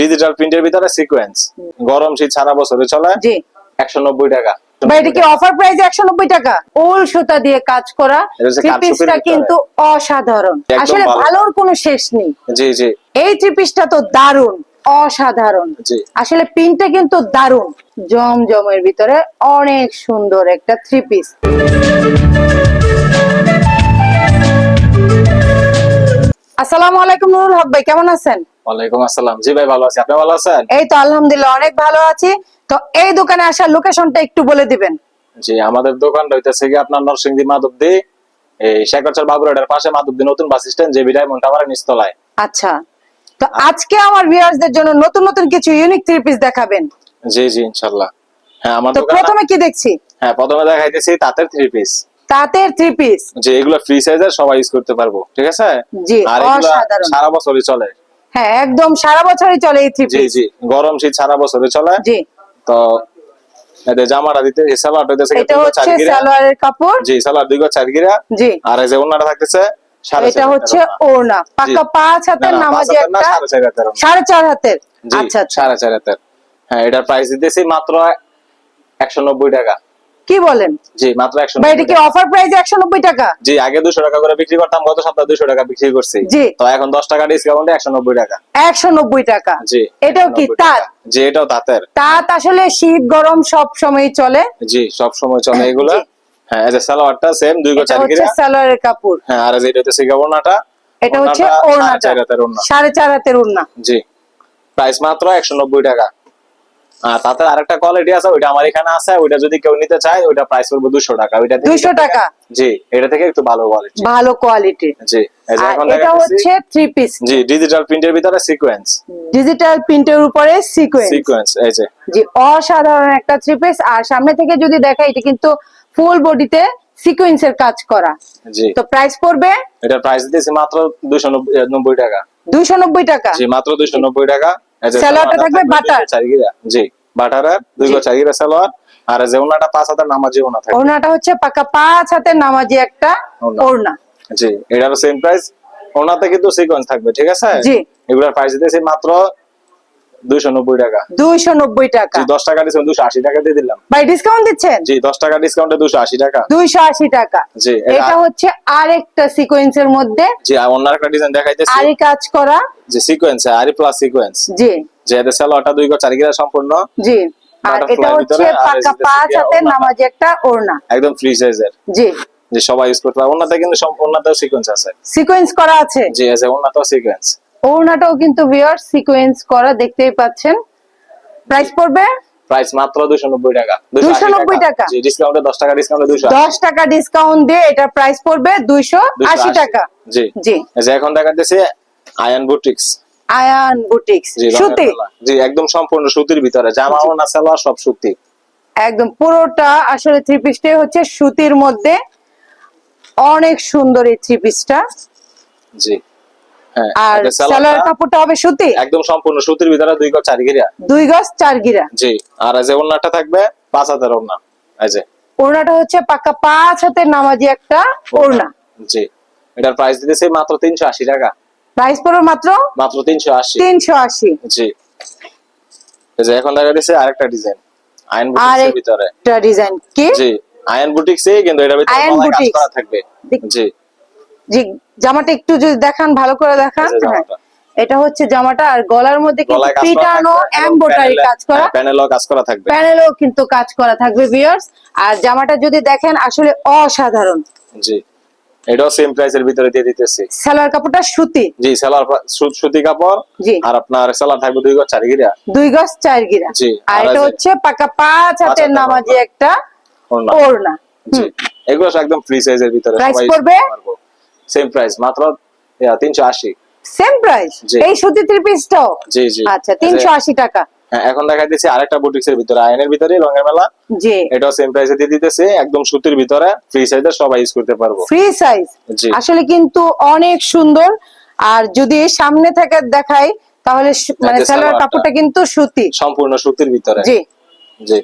Digital প্রিন্টের ভিতরে sequence গরম শীত সারা বছরে চলে। জি। একশো নব্বই টাকা। বা এটা কি অফার প্রাইস একশো নব্বই টাকা? ওল সুতা দিয়ে কাজ করা এটা হচ্ছে থ্রি কাঠচুপির পিসটা ভিতরে। কিন্তু অসাধারণ। আসলে ভালোর কোনো শেষ নেই। জি জি। এই থ্রি তো দারুণ অসাধারণ। আসলে প্রিন্টটা কিন্তু দারুণ। জমজমের ভিতরে অনেক সুন্দর একটা থ্রি পিস আসসালামু আলাইকুম নুরুল হক ভাই কেমন আছেন? ওয়ালাইকুম আসসালাম। জি ভাই ভালো আছি। আপনি ভালো আছেন? এই তো আলহামদুলিল্লাহ অনেক ভালো আছি। তো এই দোকানে আসার লোকেশনটা একটু বলে দিবেন। জি আমাদের দোকানটা হইতেছে কি আপনার নরসিংদী মাধবদী এই শেখরচর বাবুরাডের পাশে মাধবদী নতুন বাস স্ট্যান্ড জেবি ডায়মন্ড টাওয়ারের নিচতলায়। আচ্ছা। তো আজকে আমার ভিউয়ার্সদের জন্য নতুন নতুন কিছু ইউনিক থ্রি পিস দেখাবেন। জি জি ইনশাল্লাহ। হ্যাঁ আমার দোকান প্রথমে কি দেখছি? হ্যাঁ প্রথমে দেখাইতেছি তাঁতের থ্রি পিস তাঁতের থ্রি পিস যে এগুলো ফ্রি সাইজের সবাই ইউজ করতে পারব। ঠিক আছে? জি, আর এগুলো সারা বছরই চলে। হ্যাঁ একদম সারা বছরই চলে এই থ্রি জি পিস জি গরম শীত সারা বছরই চলে। জি। তো এদের জামাটা দিতে সালোয়ার হইতেছে এটা হচ্ছে সালোয়ারের কাপড়। জি সালোয়ার দুই চার গিরা। জি। আর এই যে ওনাটা থাকতেছে এটা হচ্ছে ওড়না। ওড়না। পাকা পাঁচ হাতের নামাজি একটা। সাড়ে চার হাতের সাড়ে চার হাতের। আচ্ছা আচ্ছা। সাড়ে চার হাতের। হ্যাঁ এটার প্রাইস দিতেছি মাত্র একশো নব্বই টাকা। কি বলেন? জি মাত্র একশো ভাই এটা কি অফার প্রাইস একশো নব্বই টাকা? জি আগে দুশো টাকা করে বিক্রি করতাম গত সপ্তাহে দুশো টাকা বিক্রি করছি। জি। তো এখন দশ টাকা ডিসকাউন্টে একশো নব্বই টাকা। একশো নব্বই টাকা। জি এটাও কি 190 টাকা। জি এটাও তাঁতের। তাঁত আসলে শীত গরম সব সময় চলে। জি সব সময় চলে এগুলা। হ্যাঁ এই যে সালোয়ারটা সেম দুই গো চার গিরা সালোয়ারের কাপড়। হ্যাঁ আর এই হচ্ছে ওড়নাটা। এটা হচ্ছে ওড়নাটা ওড়নাটা। সাড়ে চার হাতের ওড়না। জি। প্রাইস মাত্র একশো নব্বই টাকা। আর তাতে আরেকটা কোয়ালিটি আছে ওইটা আমার এখানে আছে ওইটা যদি কেউ নিতে চায় ওইটা প্রাইস পড়বে দুশো টাকা। ওইটা দুইশো টাকা? জি এটা থেকে একটু ভালো কোয়ালিটি ভালো কোয়ালিটি জি এই যে আর এখন এটা হচ্ছে থ্রি পিস জি ডিজিটাল প্রিন্টের ভিতরে সিকোয়েন্স ডিজিটাল প্রিন্টের উপরে সিকোয়েন্স সিকোয়েন্স এই যে। জি অসাধারণ একটা থ্রি পিস আর সামনে থেকে যদি দেখা এটা কিন্তু ফুল বডিতে সিকোয়েন্সের কাজ করা। জি। তো প্রাইস পড়বে? এটার প্রাইস দিতেছি মাত্র দুশো নব্বই টাকা। দুইশো নব্বই টাকা। জি মাত্র দুশো নব্বই টাকা। থাকবে বাটার। জি। বাটারের দুই গো চার সালোয়ার আর যে ওনাটা পাঁচ হাতে নামাজি ওনা থাকে। ওনাটা হচ্ছে পাকা পাঁচ হাতের নামাজি একটা। ওড়না। জি এটারও সেম প্রাইস ওনাতে কিন্তু সিকোয়েন্স থাকবে ঠিক আছে? জি। এগুলোর প্রাইস দিতেছি মাত্র দুইশো নব্বই টাকা। দুইশো নব্বই টাকা। জি দশ টাকা ডিসকাউন্ট টাকা দিয়ে দিলাম। ভাই ডিসকাউন্ট দিচ্ছেন? জি টাকা ডিসকাউন্টে টাকা। জি এটা হচ্ছে আরেকটা সিকোয়েন্সের মধ্যে। জি আর অন্য একটা ডিজাইন দেখাইতেছি। আরি কাজ করা। যে সিকোয়েন্স প্লাস সিকোয়েন্স জি। যে এদের সালোয়ারটা দুই গো চার গিরা সম্পূর্ণ। জি। আর এটা হচ্ছে পাকা পাঁচ দেখি নামাজি একটা ওড়না। একদম ফ্রি সাইজের জি। যে সবাই ইউজ করতে পারে। ওনাতে কিন্তু ওনাতেও সিকোয়েন্স আছে। সিকোয়েন্স করা আছে? জি আছে ওনাতেও সিকোয়েন্স ওড়নাটাও কিন্তু ভিউয়ার সিকোয়েন্স করা দেখতেই পাচ্ছেন। প্রাইস পড়বে? প্রাইস মাত্র দুশো নব্বই টাকা। 290 টাকা। জি ডিসকাউন্টে দশ টাকা ডিসকাউন্টে দুশো দশ টাকা ডিসকাউন্ট দিয়ে এটার প্রাইস পড়বে দুইশো আশি টাকা। জি। জি। এই যে এখন দেখাতেছি আয়ান বুটিক্স আয়ান বুটিক্স সুতি। জি একদম সম্পূর্ণ সুতির ভিতরে। জামা ওনা সালোয়ার সব সুতি। একদম পুরোটা আসলে থ্রি পিসটাই হচ্ছে সুতির মধ্যে। অনেক সুন্দর এই থ্রি পিসটা জি। আর সালোয়ার কাপড়টা হবে সুতি? একদম সম্পূর্ণ সুতির ভিতরে দুই গজ চার গিরা দুই গজ চার গিরা জি আর যে ওনাটা থাকবে পাঁচ হাজার ওনা এই যে। ওড়নাটা হচ্ছে পাকা পাঁচ হাতের নামাজি একটা ওড়না। জি এটার প্রাইস দিতেছি মাত্র তিনশো আশি টাকা। প্রাইস পড়বে মাত্র? মাত্র তিনশো আশি। তিনশো আশি। জি। এই যে এখন দেখা দিচ্ছে আরেকটা ডিজাইন আয়ন বুটিক্সের আরেক- ভিতরে। একটা ডিজাইন কি? জি আয়ন বুটিক্সে কিন্তু এটার ভিতরে আয়ন কাজ বুটিক্স। করা থাকবে। জি। জি জামাটা একটু যদি দেখান ভালো করে দেখান। হ্যাঁ। এটা হচ্ছে জামাটা আর গলার মধ্যে কিন্তু গলায় কাজ করা পিটানো এমব্রয়ডারি কাজ করা। হ্যাঁ, প্যানেলও কাজ করা থাকবে। প্যানেলও কিন্তু কাজ করা থাকবে ভিউয়ার্স আর জামাটা যদি দেখেন আসলে অসাধারণ। জি এটাও সেম প্রাইসের ভিতরে দিয়ে দিতেছি। সালোয়ার কাপড়টা সুতি। জি সেলার সুতি কাপড়। জি। আর আপনার থাকবে দুই গজ চার গিরা। দুই গজ চার গিরা। জি, আর এটা হচ্ছে পাকা পাঁচ হাতের হাতের নামাজি একটা ওড়না। ওড়না। জি এগুলো একদম ফ্রি সাইজের ভিতরে পড়বে? সেম প্রাইস মাত্র তিনশো আশি। সেম প্রাইস এই সুতি থ্রি পিসটাও জি জি। আচ্ছা তিনশো আশি টাকা। হ্যাঁ এখন দেখা দিচ্ছে আরেকটা বুটিক্স এর ভিতরে আয়নের ভিতরে রঙের মেলা। জি। এটাও সেম প্রাইসে দিয়ে দিতেছে একদম সুতির ভিতরে ফ্রি সাইজের সবাই ইউজ করতে পারব। ফ্রি সাইজ জি। আসলে কিন্তু অনেক সুন্দর আর যদি সামনে থেকে দেখাই তাহলে মানে সালোয়ার কাপড়টা কিন্তু সুতি। সম্পূর্ণ সুতির ভিতরে। জি। জি।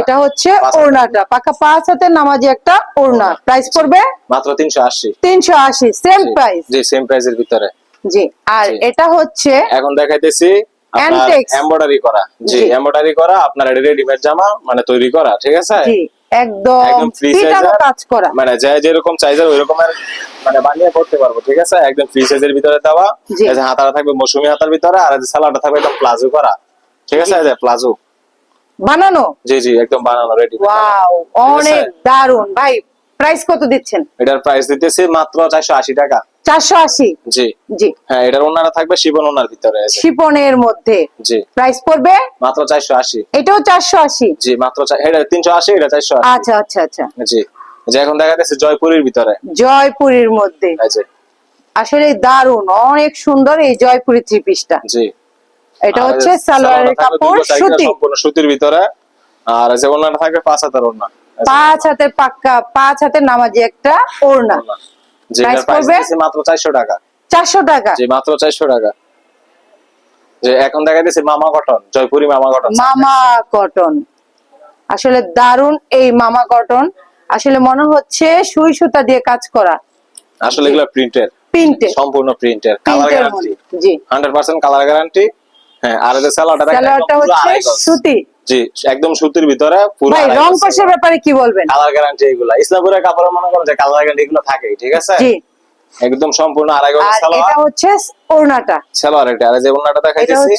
এটা হচ্ছে ওড়নাটা। পাকা পাঁচ হাতের নামাজি একটা ওড়না। প্রাইস পড়বে? মাত্র তিনশো আশি। তিনশো আশি সেম প্রাইস জি সেম প্রাইসের ভিতরে। জি আর এটা হচ্ছে এখন দেখাইতেছি। এমব্রয়ডারি করা। জি জি। এমব্রয়ডারি করা আপনার রেডিমেড জামা মানে তৈরি করা ঠিক আছে? একদম কাজ করা। মানে যে যেরকম চাইজের মানে বানিয়ে করতে পারব ঠিক আছে? একদম ফ্রি সাইজের ভিতরে দেওয়া। হাতাটা থাকবে মৌসুমি হাতার ভিতরে আর সালাটা থাকবে একদম প্লাজো করা। ঠিক আছে? প্লাজো। বানানো? জি জি একদম বানানো রেডি ওয়াও অনেক দারুণ ভাই প্রাইস কত দিচ্ছেন? এটার প্রাইস দিতেছি মাত্র চারশো আশি টাকা। চারশো আশি? জি। জি। হ্যাঁ এটার ওনারা থাকবে শিবন ওনার ভিতরে আছে শিপনের মধ্যে। জি। প্রাইস পড়বে? মাত্র চারশো আশি। এটাও চারশো আশি? জি মাত্র এটা তিনশো আশি এটা চারশো আশি। আচ্ছা আচ্ছা আচ্ছা। জি। যে এখন দেখা যাচ্ছে জয়পুরের ভিতরে। জয়পুরীর মধ্যে। আসলে দারুণ অনেক সুন্দর এই জয়পুরি থ্রি পিসটা জি। এটা হচ্ছে সালোয়ারের কাপড় সুতি। সম্পূর্ণ সুতির ভিতরে। আর যে ওনাটা থাকবে পাঁচ হাতের যে পাঁচ হাতের পাক্কা পাঁচ হাতের নামাজি একটা ওড়না। ওড়না। প্রাইস মাত্র চারশো টাকা। চারশো টাকা। জি মাত্র চারশো টাকা। যে এখন দেখা যাচ্ছে মামা কটন জয়পুরি মামা কটন। মামা কটন। আসলে দারুণ এই মামা কটন। আসলে মনে হচ্ছে সুই সুতা দিয়ে কাজ করা। আসলে এগুলো প্রিন্টের প্রিন্টে সম্পূর্ণ প্রিন্টের কালার গ্যারান্টি জি। হান্ড্রেড পার্সেন্ট কালার গ্যারান্টি হ্যাঁ আর যে স্যালাডটা হচ্ছে সুতি। জি একদম সুতির ভিতরে পুরো ভাই রং কষের ব্যাপারে কি বলবেন? কালার গ্যারান্টি এগুলা। কাপড় মনে করেন যে কালার গ্যারান্টি এগুলো থাকেই ঠিক আছে? জি। একদম সম্পূর্ণ আড়াই গজ সালোয়ার এটা হচ্ছে ওড়নাটা। সালোয়ার এটা আর যে ওনাটা দেখাইতেছি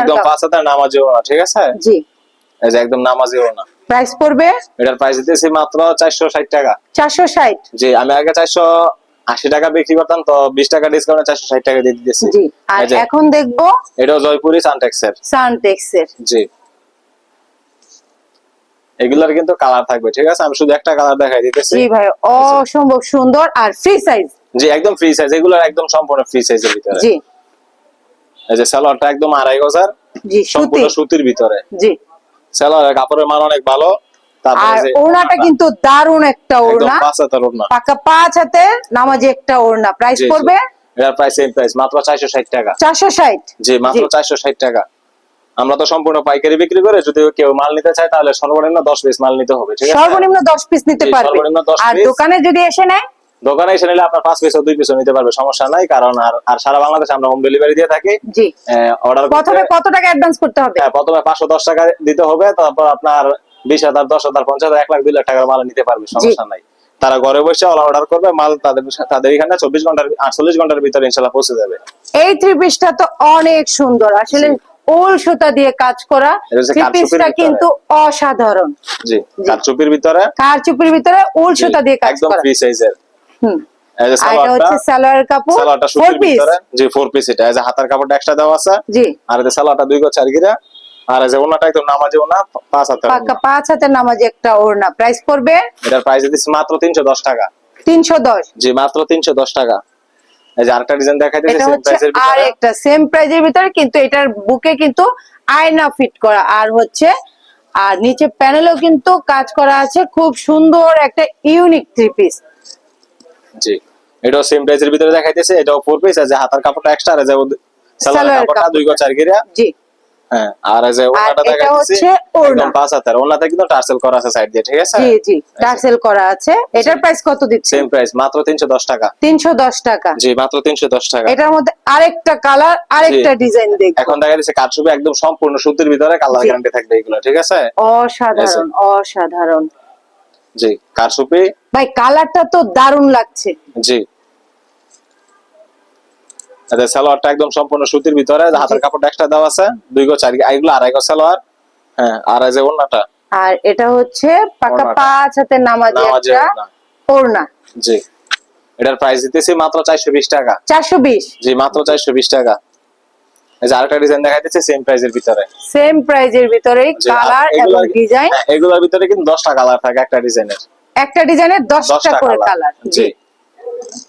একদম। পাঁচ নামাজি ওনা ঠিক আছে? জি। এই যে একদম নামাজি ওনা প্রাইস পড়বে? এটার প্রাইস দিতেছি মাত্র চারশো ষাট টাকা। চারশো ষাট। জি আমি আগে চারশো আশি টাকা বিক্রি করতাম তো বিশ টাকা ডিসকাউন্টে চারশো ষাট টাকা দিয়ে দিতেছি। আর এখন দেখব এটাও জয়পুরি সানটেক্সের সানটেক্সের জি। এগুলার কিন্তু কালার থাকবে ঠিক আছে? আমি শুধু একটা কালার দেখাই দিতেছি। জি ভাই অসম্ভব সুন্দর আর ফ্রি সাইজ জি একদম ফ্রি সাইজ এগুলার একদম সম্পূর্ণ ফ্রি সাইজের ভিতরে। জি। এই যে সালোয়ারটা একদম আড়াই গজার জি সম্পূর্ণ সুতির ভিতরে। জি। সালোয়ারের কাপড়ের মান অনেক ভালো। আর ওড়নাটা কিন্তু একটা ওড়না। পাঁচ পাকা পাঁচ হাতের নামাজি একটা ওড়না। প্রাইস জি, জি। পড়বে? এটার প্রাইস সেম প্রাইস মাত্র চারশো ষাট টাকা। চারশো ষাট? জি মাত্র জি। চারশো ষাট টাকা। আমরা তো সম্পূর্ণ পাইকারি বিক্রি করে যদি কেউ মাল নিতে চায় তাহলে সর্বনিম্ন দশ পিস মাল নিতে হবে ঠিক আছে? সর্বনিম্ন দশ পিস নিতে পারবে। সর্বনিম্ন 10 আর দোকানে যদি এসে নেয়? দোকানে এসে নিলে আপনার পাঁচ পিস দুই পিসও নিতে পারবে সমস্যা নাই। কারণ আর আর সারা বাংলাদেশে আমরা হোম ডেলিভারি দিয়ে থাকি। জি। অর্ডার প্রথমে কত টাকা অ্যাডভান্স করতে হবে? হ্যাঁ, প্রথমে পাঁচশো দশ টাকা দিতে হবে। তারপর আপনার বিশ হাজার দশ হাজার পঞ্চাশ হাজার এক লাখ দুই লাখ টাকার মাল নিতে পারবে সমস্যা নাই। তারা ঘরে বসে অল অর্ডার করবে মাল তাদের তাদের এখানে চব্বিশ ঘণ্টার আটচল্লিশ ঘণ্টার ভিতরে ইনশাল্লাহ পৌঁছে যাবে। এই থ্রি পিসটা তো অনেক সুন্দর আসলে ওল সুতা দিয়ে কাজ করা এটা কারচুপির পিসটা কিন্তু অসাধারণ। জি জি। তার চুপির ভিতরে। কারচুপির ভিতরে উল জি, সুতা দিয়ে কাজ একদম করা। ফ্রি সাইজের। হুম। আর এটা হচ্ছে সালোয়ারের কাপড় সালোয়ারটা ফোর পিস জি ফোর পিস এটা। হাতার কাপড়টা এক্সট্রা দেওয়া আছে। জি। আর যে সালোয়ারটা দুই গো চার গিরা। আর এই যে ওনাটা একদম নামাজি ওনা পাঁচ হাতের পাক্কা পাঁচ হাতের নামাজি একটা ওড়না। প্রাইস পড়বে? এটার প্রাইস দিচ্ছি মাত্র তিনশো দশ টাকা। তিনশো দশ। জি মাত্র তিনশো দশ টাকা। এই যে আরেকটা ডিজাইন দেখাইতেছি এটা সেম হচ্ছে প্রাইসের আর একটা সেম প্রাইজের ভিতরে কিন্তু এটার বুকে কিন্তু আয়না ফিট করা। আর হচ্ছে আর নিচে প্যানেলও কিন্তু কাজ করা আছে। খুব সুন্দর একটা ইউনিক থ্রি পিস জি এটাও সেম প্রাইসের ভিতরে দেখাইতেছে এটাও ফোর পিস আছে হাতার কাপড়টা এক্সট্রা আর যে সালোয়ারের কাপড়টা দুই গো চার গিরা জি। হ্যাঁ আর এই যে ওনাটা এটা দেখাইতেছি একদম পাঁচ হাতের। ওনাতে কিন্তু টার্সেল করা আছে সাইড দিয়ে ঠিক আছে? জি জি টার্সেল করা আছে। এটার প্রাইস কত দিচ্ছে সেম প্রাইস মাত্র টাকা। জি মাত্র এটার মধ্যে আরেকটা কালার আরেকটা ডিজাইন দেখব। এখন দেখা যাচ্ছে একদম সম্পূর্ণ সুতির ভিতরে কালার গ্যারান্টি থাকবে এগুলো ঠিক আছে? অসাধারণ অসাধারণ। জি কারচুপি ভাই কালারটা তো দারুণ লাগছে। জি। আচ্ছা সালোয়ারটা একদম সম্পূর্ণ সুতির ভিতরে হাতের কাপড়টা এক্সট্রা দেওয়া আছে দুই গো চার এগুলো আড়াই গো সালোয়ার। হ্যাঁ আর এই যে ওড়নাটা। আর এটা হচ্ছে পাকা। পাঁচ নামাজি একটা ওড়না। জি। এটার প্রাইস দিতেছি মাত্র চারশো বিশ টাকা। চারশো বিশ। জি মাত্র চারশো বিশ টাকা। এই যে আরেকটা ডিজাইন দেখাইতেছে সেম প্রাইসের ভিতরে। সেম প্রাইজের আর কালার এবং ডিজাইন হ্যাঁ, এগুলোর ভিতরে কিন্তু দশটা কালার থাকে একটা ডিজাইনের একটা ডিজাইনের দশটা দশটা করে কালার কালার জি।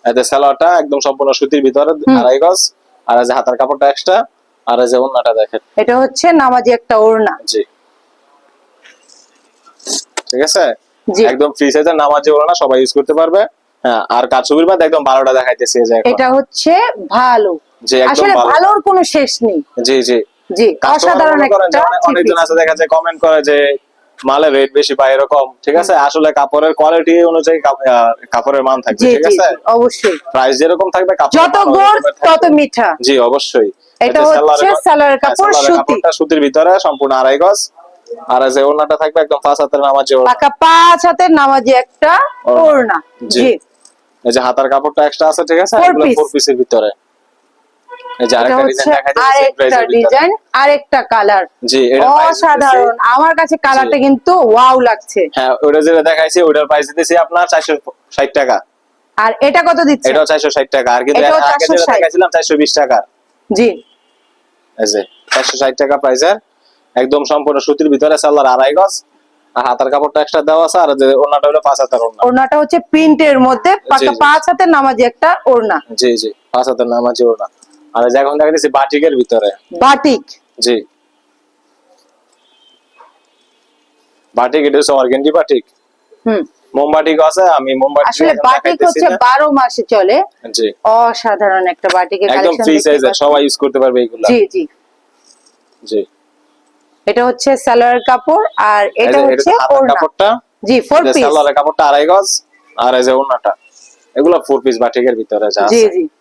এতে সালোয়ারটা একম সম্পূর্ণ সুতির ভিতরে আড়াই গজ। আর যে হাতার কাপড়টা এক্সট্রা আর যে ওন্নাটা দেখেন। এটা হচ্ছে নামাজি একটা ওড়না। জি। ঠিক আছে? একদম ফ্রি সাইজের নামাজি ওড়না সবাই ইউজ করতে পারবে। হ্যাঁ আর কাচুবির বাদ একদম বারোটা দেখাইতেছে যে এটা হচ্ছে ভালো। জি একদম ভালো। ভালোর কোনো শেষ নেই। জি জি। জি অসাধারণ একটা অনেকজন আছে দেখা যায় কমেন্ট করে যে মালের রেট বেশি বা এরকম ঠিক আছে? আসলে কাপড়ের কোয়ালিটি অনুযায়ী কাপড়ের মান থাকবে ঠিক আছে? অবশ্যই। প্রাইস যেরকম থাকবে যত থাকবে। তত মিঠা। জি অবশ্যই। এটা হচ্ছে সালোয়ারের হ্যাঁ, কাপড় সুতি। সুতির ভিতরে সম্পূর্ণ আড়াই গজ। আর এই যে ওড়নাটা থাকবে একদম পাঁচ হাতের নামাজ পাকা পাঁচ হাতের নামাজি একটা ওড়না। জি। এই যে হাতার কাপড়টা এক্সট্রা আছে ঠিক আছে। ফোর পিসের ভিতরে। আরেকটা কালার অসাধারণ। আমার কাছে কালারটা কিন্তু ওয়াও লাগছে। হ্যাঁ ওটা যেটা দেখাইছি ওটার প্রাইস দিতেছি আপনার চারশো ষাট টাকা। আর এটা কত দিচ্ছে? এটাও চারশো ষাট টাকা। আর কিন্তু এটাও এর আগে যেটা 460 দেখাইছিলাম চারশো বিশ টাকা। জি। চারশো ষাট টাকা প্রাইসের একদম সম্পূর্ণ সুতির ভিতরে সালোয়ার আড়াই গজ। আর হাতার কাপড়টা এক্সট্রা দেওয়া আছে আর যে ওড়নাটা হলো পাঁচ হাতের ওড়না। ওড়নাটা হচ্ছে প্রিন্টের মধ্যে পাঁচ হাতের নামাজি একটা ওড়না। জি জি পাঁচ হাতের নামাজি ওড়না। আর যে এখন দেখা বাটিকের ভিতরে। বাটিক? জি। বাটিক এটা হচ্ছে অর্গেন্ডি বাটিক। হুম। মোমবাটিক আছে আমি মোমবাটিক আসলে বাটিক হচ্ছে না। বারো মাসে চলে। জি। অসাধারণ একটা বাটিকের একদম ফ্রি সাইজের সবাই ইউজ করতে পারবে এইগুলা জি জি। জি। এটা হচ্ছে সালোয়ার কাপড় আর এটা হচ্ছে ওড়না। কাপড়টা জি ফোর পিস সালোয়ারের কাপড়টা আড়াই গজ আর এই যে ওড়নাটা এগুলো ফোর পিস বাটিকের ভিতরে যা জি আছে। জি। ওড়না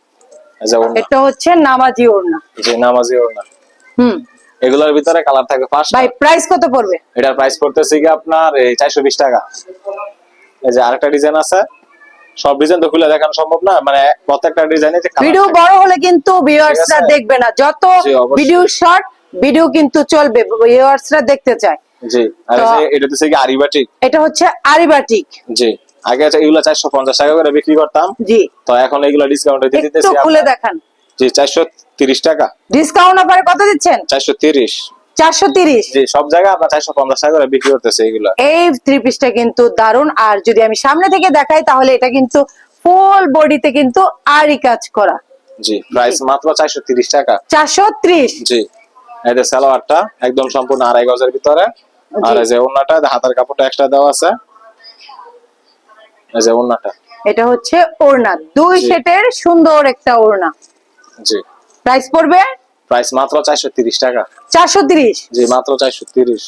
এটা হচ্ছে নামাজি ওড়না। জি নামাজি ওড়না। হুম। এগুলোর ভিতরে কালার থাকবে পাঁচটা ভাই প্রাইস কত পড়বে? এটার প্রাইস পড়তেছে কি আপনার এই চারশো বিশ টাকা। এই যে আরেকটা ডিজাইন আছে। সব ডিজাইন তো খুলে দেখানো সম্ভব না মানে প্রত্যেকটা ডিজাইনে যে ভিডিও বড় হলে কিন্তু ভিউয়ার্সরা? দেখবে না। যত ভিডিও শর্ট ভিডিও কিন্তু চলবে। ভিউয়ার্সরা দেখতে চায়। জি আর এটা হচ্ছে কি আরিবাটিক। এটা হচ্ছে আরিবাটিক। জি। আগে এগুলো চারশো পঞ্চাশ টাকা করে বিক্রি করতাম। জি। তো এখন এগুলো ডিসকাউন্টে দিয়ে দিতেছি খুলে দেখান। জি চারশো তিরিশ টাকা। ডিসকাউন্ট অফারে কত দিচ্ছেন? চারশো তিরিশ। চারশো তিরিশ? জি সব জায়গায় আপনার চারশো পঞ্চাশ টাকা করে বিক্রি করতেছে এগুলো। এই থ্রি পিসটা কিন্তু দারুণ আর যদি আমি সামনে থেকে দেখাই তাহলে এটা কিন্তু ফুল বডিতে কিন্তু আরি কাজ করা। জি প্রাইস মাত্র চারশো তিরিশ টাকা। চারশো ত্রিশ? জি সালোয়ারটা একদম সম্পূর্ণ আড়াই গজের ভিতরে। আর। যে হাতের কাপড়টা এক্সট্রা দেওয়া আছে। যে ওড়নাটা। এটা হচ্ছে ওড়না। দুই সেটের সুন্দর একটা ওড়না। জি। প্রাইস পড়বে? প্রাইস মাত্র চারশো তিরিশ টাকা। চারশো তিরিশ। জি মাত্র চারশো তিরিশ।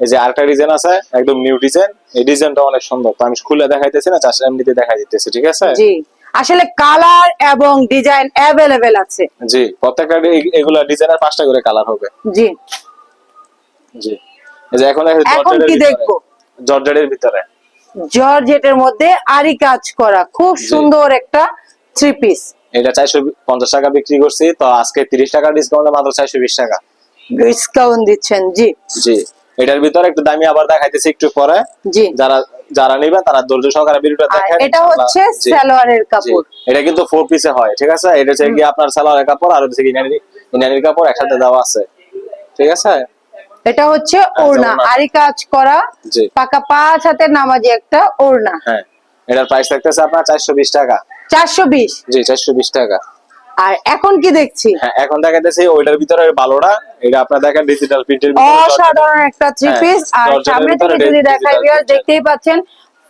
এই যে আরেকটা ডিজাইন আছে একদম নিউ ডিজাইন এই ডিজাইনটা অনেক সুন্দর। তো আমি খুলে দেখাইতেছি না চারশো এমনিতে দেখাই দিতেছি ঠিক আছে? জি। আসলে কালার এবং ডিজাইন অ্যাভেলেবেল আছে। জি প্রত্যেকটা এগুলা ডিজাইনের পাঁচটা করে কালার হবে। জি। জি। এই যে এখন এখন কি দেখব? জর্জেটের ভিতরে। জর্জেটের মধ্যে আরি কাজ করা। খুব সুন্দর একটা থ্রি পিস এটা চারশো পঞ্চাশ টাকা বিক্রি করছি তো আজকে তিরিশ টাকা ডিসকাউন্টে মাত্র চারশো বিশ টাকা। ডিসকাউন্ট দিচ্ছেন জি। জি। এটার ভিতরে একটু দামি আবার দেখাইতেছি একটু পরে। জি। যারা যারা নিবে তারা ধৈর্য সহকারে ভিডিওটা দেখেন এটা হচ্ছে সালোয়ারের কাপড়। এটা কিন্তু ফোর পিসে হয় ঠিক আছে? এটা হচ্ছে কি আপনার সালোয়ারের কাপড় আর হচ্ছে কি ইনানি ইনানির কাপড় একসাথে দেওয়া আছে। ঠিক আছে? এটা হচ্ছে ওড়না। ওড়না। আরি কাজ করা পাকা পাঁচ হাতের নামাজি একটা ওড়না। হ্যাঁ এটার প্রাইস থাকতেছে আপনার চারশো বিশ টাকা। চারশো বিশ? জি চারশো বিশ টাকা। আর এখন কি দেখছি? হ্যাঁ এখন দেখাইতেছি ওইটার ভিতরে ভালোটা এটা আপনার দেখেন ডিজিটাল প্রিন্টের অসাধারণ একটা থ্রি হ্যাঁ, পিস আর সামনে থেকে যদি দেখাই viewers, দেখতেই পাচ্ছেন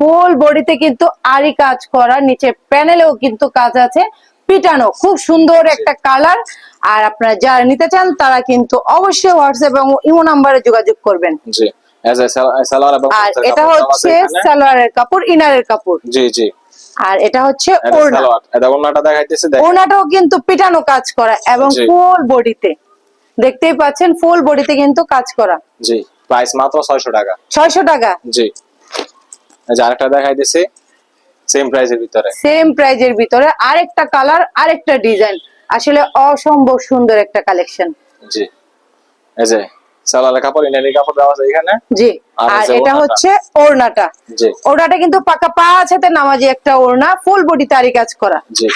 ফুল বডিতে কিন্তু আরি কাজ করা নিচে প্যানেলেও কিন্তু কাজ আছে। পিটানো খুব সুন্দর একটা কালার আর আপনারা যারা নিতে চান তারা কিন্তু অবশ্যই হোয়াটসঅ্যাপ এবং ইমো নাম্বারে যোগাযোগ করবেন। জি। আর এটা হচ্ছে সালোয়ারের কাপড় ইনারের কাপড়। জি জি। আর এটা হচ্ছে এটা ওড়না। ওড়নাটা দেখাইতেছি ওড়নাটাও কিন্তু পিটানো কাজ করা এবং ফুল বডিতে। দেখতেই পাচ্ছেন ফুল বডিতে কিন্তু কাজ করা। জি। প্রাইস মাত্র ছয়শো টাকা। ছয়শো টাকা। জি। আরেকটা দেখাইতেছি সেম প্রাইজের ভিতরে। সেম প্রাইজের ভিতরে। আরেকটা কালার আরেকটা ডিজাইন আসলে অসম্ভব সুন্দর একটা কালেকশন জি। এই যে সালোয়ারের কাপড় ইনারি কাপড় দেওয়া আছে এখানে। জি। আর যে এটা হচ্ছে ওড়নাটা। জি। ওড়নাটা কিন্তু পাকা পাঁচ হাতে নামাজি একটা ওড়না ফুল বডি তারি কাজ করা। জি।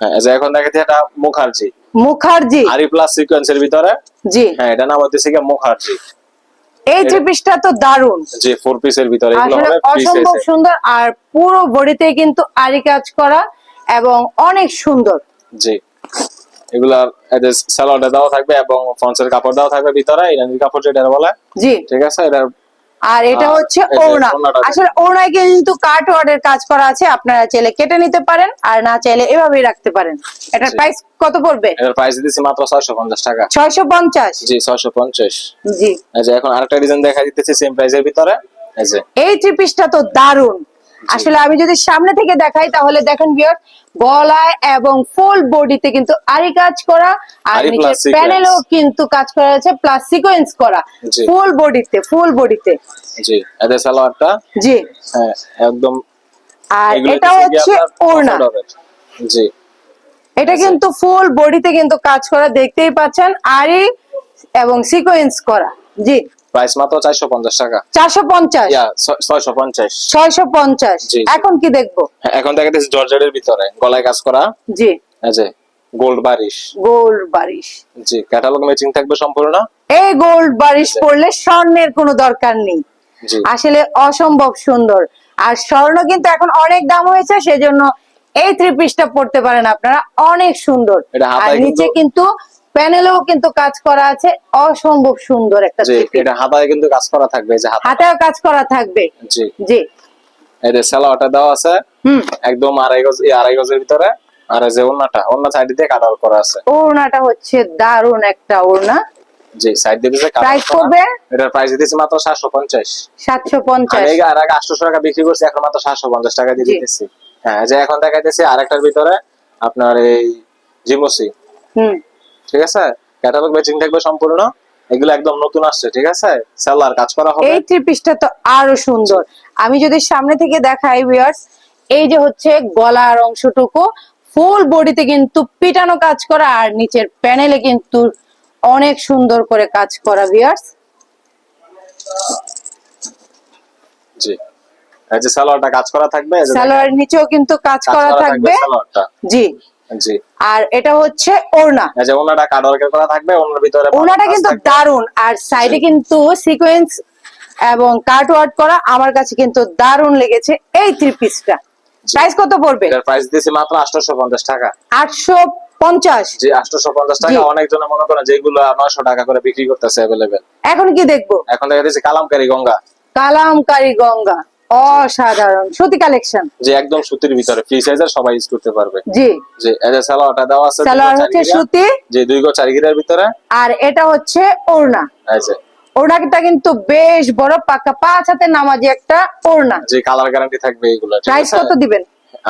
হ্যাঁ এখন এটা মুখার্জি। মুখার্জি। আরি প্লাস সিকোয়েন্সের ভিতরে। জি। হ্যাঁ এটা নাম হচ্ছে কি মুখার্জি। এই থ্রি পিসটা তো দারুণ জি ফোর পিসের ভিতরে এগুলো হবে অসম্ভব সুন্দর আর পুরো বডিতে কিন্তু আরি কাজ করা। এবং অনেক সুন্দর। জি। এগুলা এদের সালোয়ারটা দেওয়া থাকবে এবং ফ্রন্টসের কাপড় দেওয়া থাকবে ভিতরে ইনানির কাপড় যেটা বলে। জি। ঠিক আছে? এটার আর এটা হচ্ছে ওড়না। ওড়নাটা আসলে ওড়নায় কিন্তু কাট ওয়ার্ডের কাজ করা আছে আপনারা চাইলে কেটে নিতে পারেন আর না চাইলে এভাবেই রাখতে পারেন। এটার প্রাইস কত পড়বে? এটার প্রাইস দিতেছি মাত্র ছয়শো পঞ্চাশ টাকা। ছয়শো পঞ্চাশ? জি ছয়শো পঞ্চাশ। জি। এই যে এখন আরেকটা ডিজাইন দেখা দিতেছি সেম প্রাইসের ভিতরে। এই যে। এই থ্রি পিসটা তো দারুণ আসলে আমি যদি সামনে থেকে দেখাই তাহলে দেখেন বিয়ার গলায় এবং ফুল বডিতে কিন্তু আরি কাজ করা আর আরি নিচে প্যানেলও কিন্তু কাজ করা আছে প্লাস সিকোয়েন্স করা ফুল বডিতে ফুল বডিতে জি এদের সালোয়ারটা? জি। হ্যাঁ একদম আর এটা হচ্ছে হচ্ছে ওড়না। জি। এটা কিন্তু ফুল বডিতে কিন্তু কাজ করা দেখতেই পাচ্ছেন আরি এবং সিকোয়েন্স করা। জি। প্রাইস মাত্র চারশো পঞ্চাশ টাকা। চারশো পঞ্চাশ? ইয়া ছয়শো পঞ্চাশ। ছয়শো পঞ্চাশ। জি, জি। এখন কি দেখব? এখন দেখা যাচ্ছে জর্জেটের ভিতরে গলায় কাজ করা। জি। গোল্ড বারিশ গোল্ড বারিশ জি ক্যাটালগ ম্যাচিং থাকবে সম্পূর্ণ। এই গোল্ড বারিশ পরলে স্বর্ণের কোনো দরকার নেই। আসলে অসম্ভব সুন্দর। আর স্বর্ণ কিন্তু এখন অনেক দাম হয়েছে সেজন্য এই থ্রি পিসটা পড়তে পারেন আপনারা। অনেক সুন্দর। আর নিচে কিন্তু প্যানেলেও কিন্তু কাজ করা আছে। অসম্ভব সুন্দর একটা এটা হাতায় কিন্তু কাজ করা থাকবে যে হাতা। হাতেও কাজ করা থাকবে। জি। জি। এই যে সালোয়ারটা দেওয়া আছে হুম। একদম আড়াই গজ আড়াই গজের ভিতরে। আর যে ওন্নাটা ওন্না সাইড দিয়ে কাটার করা আছে। ওড়নাটা হচ্ছে দারুণ একটা ওড়না। জি সাইড দিয়ে দিয়েছে কাটার Price করা। পড়বে? এটার প্রাইস দিতেছি মাত্র সাতশো পঞ্চাশ। সাতশো আমি পঞ্চাশ আর আগে আটশো টাকা বিক্রি করছি এখন মাত্র সাতশো পঞ্চাশ টাকা দিয়ে। দিতেছি। হ্যাঁ যে এখন দেখাইতেছি আরেকটার ভিতরে আপনার এই জিমোসি। হুম। ঠিক আছে? ক্যাটালগ ম্যাচিং থাকবে সম্পূর্ণ। এগুলো একদম নতুন আসছে ঠিক আছে? সেলার কাজ করা হবে। এই থ্রি পিসটা তো আরও সুন্দর। আমি যদি সামনে থেকে দেখাই ভিউয়ার্স এই যে হচ্ছে গলার অংশটুকু ফুল বডিতে কিন্তু পিটানো কাজ করা আর নিচের প্যানেলে কিন্তু অনেক সুন্দর করে কাজ করা ভিউয়ার্স জি। এই যে সালোয়ারটা কাজ করা থাকবে সালোয়ার নিচেও কিন্তু কাজ করা থাকবে জি। আর এটা হচ্ছে ওড়না। যে ওনাটা কাট ওয়ার্কের করা থাকবে ওনার ভিতরে ওনাটা কিন্তু দারুণ আর সাইডে কিন্তু সিকোয়েন্স এবং কাট ওয়ার্ক করা আমার কাছে কিন্তু দারুণ লেগেছে এই থ্রি পিসটা প্রাইস কত পড়বে? এটার প্রাইস দিয়েছি মাত্র আটশোশো পঞ্চাশ টাকা। আটশো পঞ্চাশ? জি আটশোশো পঞ্চাশ টাকা। জি। অনেকজনে মনে করেন যেগুলো নয়শো টাকা করে বিক্রি করতেছে অ্যাভেলেবেল এখন কি দেখব? এখন দেখা যাচ্ছে কালামকারী গঙ্গা। কালামকারী গঙ্গা। অসাধারণ। সুতি কালেকশন যে একদম সুতির ভিতরে ফ্রি সাইজের সবাই ইউজ করতে পারবে। জি। সালোয়ারটা দেওয়া আছে সালোয়ার হচ্ছে সুতি। যে দুই গো চার গিরার ভিতরে। আর এটা হচ্ছে ওড়না। ওড়নাটা কিন্তু বেশ বড় পাকা পাঁচ হাতে নামাজি একটা ওড়না। যে কালার গ্যারান্টি থাকবে এগুলো প্রাইস কত দিবেন?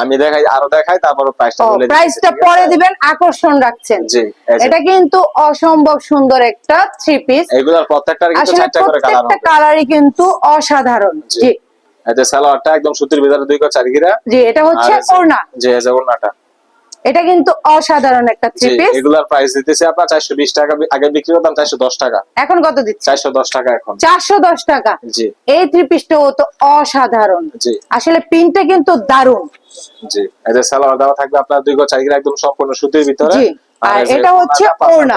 আমি দেখাই আরও দেখাই তারপর প্রাইসটা বলে প্রাইসটা পরে দিবেন আকর্ষণ রাখছেন। জি এটা কিন্তু অসম্ভব সুন্দর একটা থ্রি পিস এগুলোর প্রত্যেকটার কিন্তু চারটা করে কালার প্রত্যেকটা কালারই কিন্তু অসাধারণ। জি। জি যে সালোয়ারটা একদম সুতির ভিতরে দুই চারগিরা জি এটা হচ্ছে ওড়না। যে ওড়নাটা। এটা কিন্তু অসাধারণ একটা থ্রি পিস এগুলার প্রাইস দিতেছি আপনার চারশো বিশ টাকা। আগে বিক্রি করতাম চারশো দশ টাকা। এখন কত দিচ্ছে চারশো দশ টাকা এখন। চারশো দশ টাকা? জি। এই থ্রি পিসটাও তো অসাধারণ। জি। আসলে পিনটা কিন্তু দারুণ। জি সালোয়ার দেওয়া থাকবে আপনার দুই গো চাইগিরা একদম সম্পূর্ণ সুতির ভিতরে। জি, আর এটা হচ্ছে ওড়না।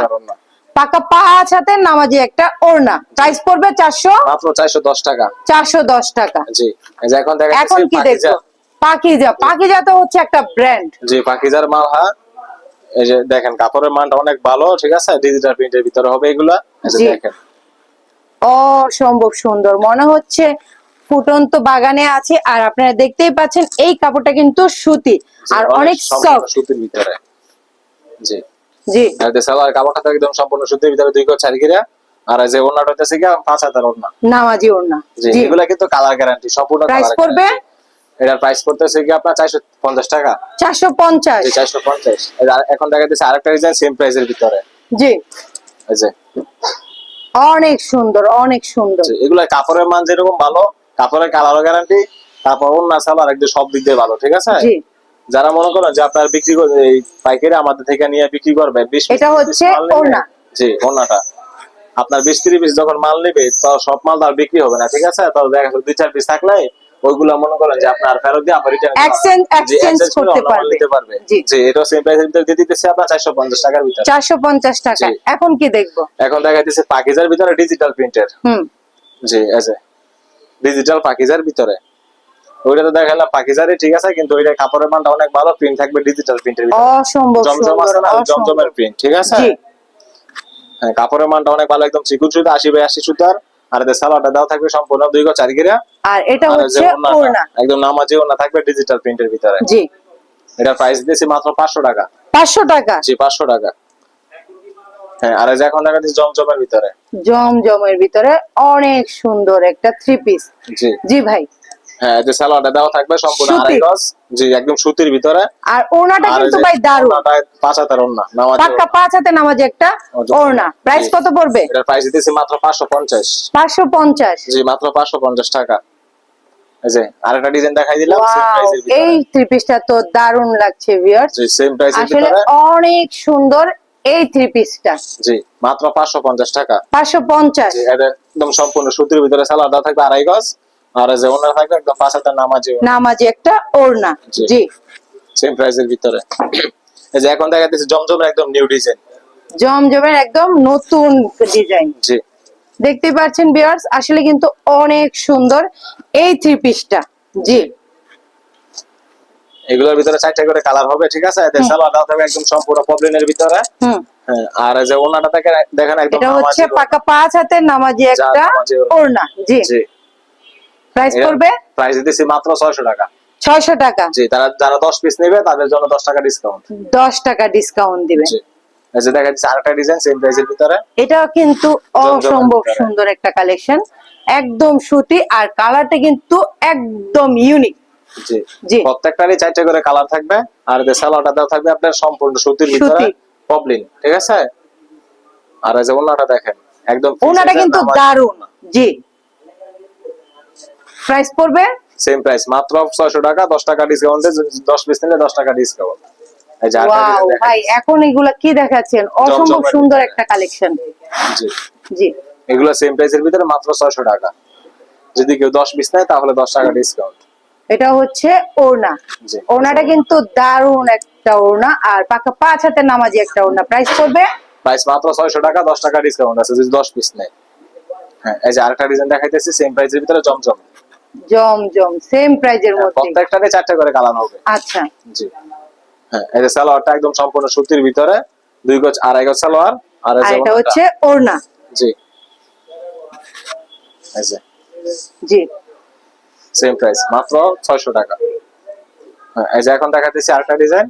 পাকা পাঁচ হাতের নামাজি একটা ওড়না। প্রাইস পড়বে চারশো মাত্র চারশো দশ টাকা। চারশো দশ টাকা। জি এখন এখন কি দেখব? পাকিজা পাকিজা তো হচ্ছে একটা ব্র্যান্ড জি পাকিজার মাল হ্যাঁ। এই যে দেখেন কাপড়ের মানটা অনেক ভালো ঠিক আছে? ডিজিটাল প্রিন্টের ভিতরে হবে এগুলা। এই যে জি। দেখেন। অসম্ভব সুন্দর। মনে হচ্ছে ফুটন্ত বাগানে আছে আর আপনারা দেখতেই পাচ্ছেন এই কাপড়টা কিন্তু সুতি আর অনেক সফট সুতির ভিতরে। জি। জি। আর যে সালোয়ার কাপড়টা তো একদম সম্পূর্ণ সুতির ভিতরে দুই গো চার গিরা আর যে ওড়নাটা হচ্ছে কি পাঁচ হাজার ওড়না। নামাজি ওড়না। জি জি। এগুলা কিন্তু কালার গ্যারান্টি সম্পূর্ণ প্রাইস কালার এটার প্রাইস কি আপনার টাকা। এখন দেখা যাচ্ছে আরেকটা ডিজাইন সেম প্রাইসের ভিতরে। জি। এই যে। অনেক সুন্দর অনেক সুন্দর। এগুলা কাপড়ের মান যেরকম ভালো কাপড়ের কালারও গ্যারান্টি তারপর অন্য সালার একদম সব দিক দিয়ে ভালো ঠিক আছে? জি। যারা মনে করেন যে আপনার বিক্রি করে এই পাইকারি আমাদের থেকে নিয়ে বিক্রি করবে এটা হচ্ছে ওড়না। জি ওড়নাটা। আপনার বিশ ত্রিশ পিস যখন মাল নেবে তো সব মাল তো আর বিক্রি হবে না ঠিক আছে? তো দেখা যাচ্ছে দুই চার পিস থাকলে ওইগুলা মনে করেন যে আপনার ফেরত দিয়ে আবার রিটার্ন Exchange- exchange করতে পারবে। জি। এটা সেম প্রাইসের ভিতরে দিয়ে দিতেছে আপনার চারশো পঞ্চাশ টাকার ভিতরে। চারশো পঞ্চাশ টাকা। এখন কি দেখব? এখন দেখা যাচ্ছে পাকিজার ভিতরে ডিজিটাল প্রিন্টের হুম। জি আছে ডিজিটাল পাকিজার ভিতরে। ওইটা তো দেখালাম পাকিজারই ঠিক আছে কিন্তু ওইটা কাপড়ের মানটা অনেক ভালো প্রিন্ট থাকবে ডিজিটাল প্রিন্টের ভিতরে। অসম্ভব জমজম আছে না জমজমের প্রিন্ট ঠিক আছে? হ্যাঁ কাপড়ের মানটা অনেক ভালো একদম চিকুন সুতা আশি বাই আশি সুতার। আর সালোয়ারটা দেওয়া থাকবে সম্পূর্ণ দুই গো চার গিরা আর এটা হচ্ছে ওড়না একদম নামাজি ওড়না থাকবে ডিজিটাল প্রিন্টের ভিতরে। জি। এটার প্রাইস দিয়েছি মাত্র পাঁচশো টাকা। পাঁচশো টাকা? জি পাঁচশো টাকা। হ্যাঁ আর এখন দেখা যাচ্ছে জমজমের ভিতরে। জমজমের ভিতরে অনেক সুন্দর একটা থ্রি পিস জি। জি ভাই। হ্যাঁ যে সালোয়ারটা দেওয়া থাকবে সম্পূর্ণ সুতির। আড়াই গজ। জি একদম সুতির ভিতরে। আর ওড়নাটা কিন্তু ভাই দারুণ। ওড়নাটা পাঁচ হাতের ওড়না নামাজি পাক্কা পাঁচ হাতে নামাজে একটা ওড়না। প্রাইস কত পড়বে? এটার প্রাইস দিতেছি মাত্র পাঁচশো পঞ্চাশ। পাঁচশো পঞ্চাশ। জি মাত্র পাঁচশো পঞ্চাশ টাকা। এই যে আরেকটা ডিজাইন দেখাই দিলাম এই থ্রি পিসটা তো দারুণ লাগছে ভিউয়ার্স জি সেম প্রাইসের ভিতরে। অনেক সুন্দর এই থ্রি পিসটা জি মাত্র পাঁচশো পঞ্চাশ টাকা। পাঁচশো পঞ্চাশ। জি, এটা একদম সম্পূর্ণ সুতির ভিতরে সালোয়ার দেওয়া থাকবে আড়াই গজ। আর যে ওনার থাকবে একদম পাঁচ হাতের নামাজি নামাজে একটা ওড়না জি। সেম প্রাইসের ভিতরে। এই যে এখন দেখা যাচ্ছে জমজমের একদম নিউ ডিজাইন জমজমের একদম নতুন ডিজাইন জি। দেখতে পাচ্ছেন ভিউয়ার্স আসলে কিন্তু অনেক সুন্দর এই থ্রি পিসটা জি। এগুলোর ভিতরে চারটা করে কালার হবে ঠিক আছে? এদের সালোয়ার দেওয়া থাকবে একদম সম্পূর্ণ পবলিনের ভিতরে। হ্যাঁ আর যে ওনাটা দেখে দেখেন একদম এটা হচ্ছে পাকা পাঁচ হাতের নামাজি একটা। ওড়না জি। জি। প্রাইস পড়বে? প্রাইস দিতেছি মাত্র ছয়শো টাকা। ছয়শো টাকা। জি তারা যারা দশ পিস নেবে তাদের জন্য দশ টাকা ডিসকাউন্ট দশ টাকা ডিসকাউন্ট দিবেন জি এই যে দেখা যাচ্ছে আরেকটা ডিজাইন সেম প্রাইসের ভিতরে। এটাও কিন্তু অসম্ভব সুন্দর একটা কালেকশন একদম সুতি আর কালারটা কিন্তু একদম ইউনিক জি জি। প্রত্যেকটারই চারটে করে কালার থাকবে আর এদের সালোয়ারটা দেওয়া থাকবে আপনার সম্পূর্ণ সুতির ভিতরে সুতি। পবলিন ঠিক আছে? আর এই যে ওনাটা দেখেন একদম ওনাটা কিন্তু দারুণ। জি। প্রাইস পড়বে? সেম প্রাইস মাত্র ছয়শো টাকা দশ টাকা ডিসকাউন্টে দশ পিস নিলে দশ টাকা ডিসকাউন্ট এই যে ওয়াও ভাই এখন এগুলা কি দেখাচ্ছেন? অসম্ভব সুন্দর একটা কালেকশন জি। জি। এগুলো সেম প্রাইসের ভিতরে মাত্র ছয়শো টাকা। যদি কেউ দশ পিস নেয় তাহলে দশ টাকা ডিসকাউন্ট এটা হচ্ছে ওড়না। জি। ওড়নাটা কিন্তু দারুণ একটা ওড়না। আর পাকা পাঁচ হাতের নামাজি একটা ওড়না। প্রাইস পড়বে? প্রাইস মাত্র ছয়শো টাকা দশ টাকা ডিসকাউন্ট আছে যদি দশ পিস নেয়। হ্যাঁ এই যে আরেকটা ডিজাইন দেখাইতেছি সেম প্রাইসের ভিতরে জমজম জম জম সেম প্রাইজের মধ্যে। প্রত্যেকটাতে চারটে করে কালার হবে। আচ্ছা। জি। হ্যাঁ এই যে সালোয়ারটা একদম সম্পূর্ণ সুতির ভিতরে দুই গজ আড়াই গজ সালোয়ার আর এটা হচ্ছে ওড়না। জি। এই যে। জি। সেম প্রাইস মাত্র ছয়শো টাকা। হ্যাঁ এই যে এখন দেখাতেছি আরেকটা ডিজাইন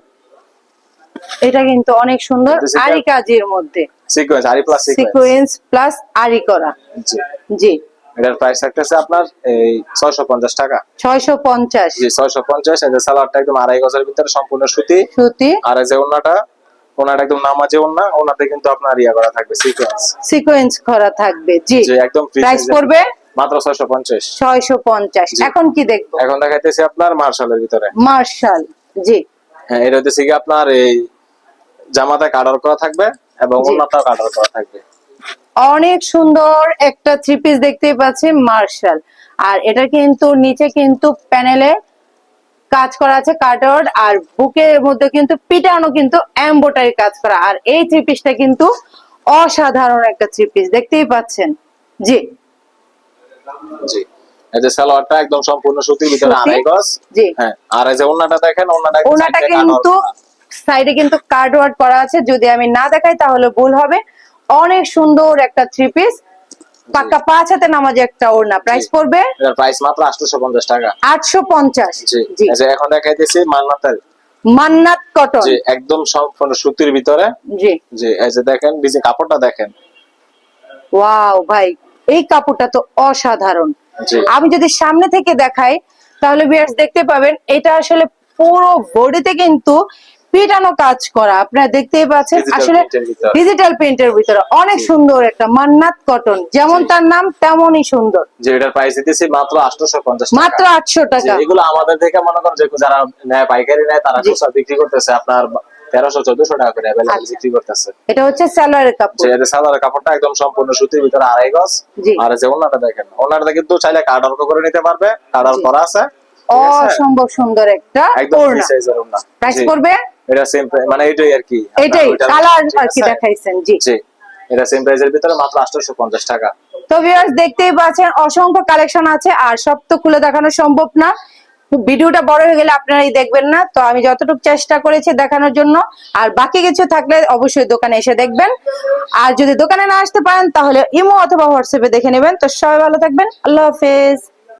এটা কিন্তু অনেক সুন্দর আরি কাজের মধ্যে। সিকোয়েন্স আরি প্লাস সিকোয়েন্স সিকোয়েন্স প্লাস আরি করা। জি। জি। এটার প্রাইস থাকতেছে আপনার এই ছয়শো পঞ্চাশ টাকা। ছয়শো পঞ্চাশ। জি ছয়শো পঞ্চাশ এই যে সালোয়ারটা একদম আড়াই গজের ভিতরে সম্পূর্ণ সুতি। সুতি। আর এই যে ওনাটা একদম নামাজে ওনা ওনাতে কিন্তু আপনার ইয়া করা থাকবে সিকোয়েন্স সিকোয়েন্স করা থাকবে জি। একদম প্রাইস পড়বে মাত্র ছয়শো পঞ্চাশ। ছয়শো পঞ্চাশ। জি। এখন কি দেখব? এখন দেখাইতেছি আপনার মার্শালের ভিতরে। মার্শাল জি। হ্যাঁ এটা হচ্ছে কি আপনার এই জামাতে কাটার করা থাকবে এবং। ওনাটাও কাটার করা থাকবে। অনেক সুন্দর একটা থ্রি পিস দেখতেই পাচ্ছি মার্শাল। আর এটা কিন্তু নিচে কিন্তু প্যানেলে কাজ করা আছে কাটার আর বুকের মধ্যে কিন্তু পিটানো কিন্তু এম্বোটারি কাজ করা। আর এই থ্রি পিসটা কিন্তু অসাধারণ একটা থ্রি পিস দেখতেই পাচ্ছেন? জি। জি। যে সালোয়ারটা একদম সম্পূর্ণ সুতির ভিতরে আড়াই গজ। জি। হ্যাঁ আর এই যে ওনাটা দেখেন ওনাটা একদম ওনাটা side থেকে কাটা কিন্তু সাইডে কিন্তু কার্ড ওয়ার্ক করা আছে। যদি আমি না দেখাই তাহলে ভুল হবে। অনেক সুন্দর একটা থ্রি পিস পাক্কা পাঁচ হাতে নামাজে একটা ওড়না। প্রাইস পড়বে? প্রাইস মাত্র আটশোশো পঞ্চাশ টাকা। আটশো পঞ্চাশ জি। জি এখন দেখাইতেছি মান্নাতের মান্নাত কটন যে একদম সম্পূর্ণ সুতির ভিতরে। জি। এই যে দেখেন ডিজাইন কাপড়টা দেখেন। ওয়াও ভাই এই কাপড়টা তো অসাধারণ। জি। আমি যদি সামনে থেকে দেখাই তাহলে ভিউয়ার্স দেখতে পাবেন এটা আসলে পুরো বডিতে কিন্তু পিটানো কাজ করা আপনারা দেখতেই পাচ্ছেন আসলে। ডিজিটাল প্রিন্টের ভিতরে অনেক সুন্দর একটা মান্নাত কটন যেমন তার নাম তেমনই সুন্দর যে এটার প্রাইস দিতেছি মাত্র আটশোশো পঞ্চাশ মাত্র আটশো টাকা এগুলো আমাদের থেকে মনে করেন যে যারা নেয় পাইকারি নেয় তারা। খুচরা বিক্রি করতেছে আপনার তেরোশো চোদ্দশো টাকা করে অ্যাভেলেবল আচ্ছা। বিক্রি করতেছে এটা হচ্ছে কাপড় কাপড়টা একদম সম্পূর্ণ সুতির ভিতরে আড়াই গজ আর যে ওনাটা দেখেন ওনাটা কিন্তু চাইলে কার্ড অর্ক করে নিতে পারবে কার্ড জি। করা আছে? অসম্ভব সুন্দর একটা ওড়না। প্রাইস জি। এটা সেম মানে এটাই আর কি। এটাই কালার আর কি দেখাইছেন জি। জি এটা সেম প্রাইসের ভিতরে মাত্র আটশোশো পঞ্চাশ টাকা। তো ভিউয়ার্স দেখতেই পাচ্ছেন অসংখ্য কালেকশন আছে আর সব তো খুলে দেখানো সম্ভব না। ভিডিওটা বড় হয়ে গেলে আপনারাই দেখবেন না। তো আমি যতটুকু চেষ্টা করেছি দেখানোর জন্য আর বাকি কিছু থাকলে অবশ্যই দোকানে এসে দেখবেন। আর যদি দোকানে না আসতে পারেন তাহলে ইমো অথবা হোয়াটসঅ্যাপে দেখে নেবেন। তো সবাই ভালো থাকবেন। আল্লাহ হাফেজ।